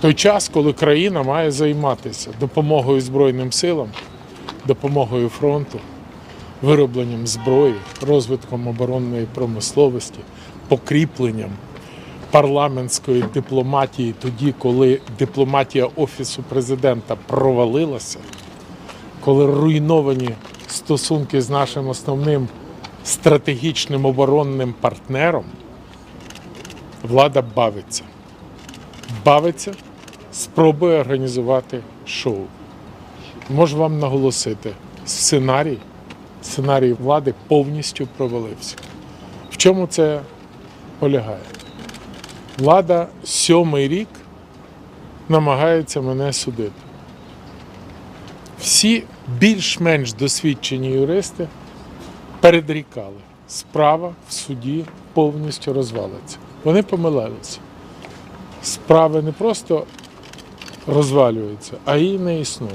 той час, коли країна має займатися допомогою Збройним силам, допомогою фронту, виробленням зброї, розвитком оборонної промисловості, покріпленням парламентської дипломатії тоді, коли дипломатія Офісу президента провалилася, коли руйновані стосунки з нашим основним стратегічним оборонним партнером, влада бавиться. Бавиться, спробує організувати шоу. Можу вам наголосити, сценарій, сценарій влади повністю провалився. В чому це полягає? Влада сьомий рік намагається мене судити. Всі більш-менш досвідчені юристи передрікали, справа в суді повністю розвалиться. Вони помилилися. Справи не просто розвалюються, а і не існує.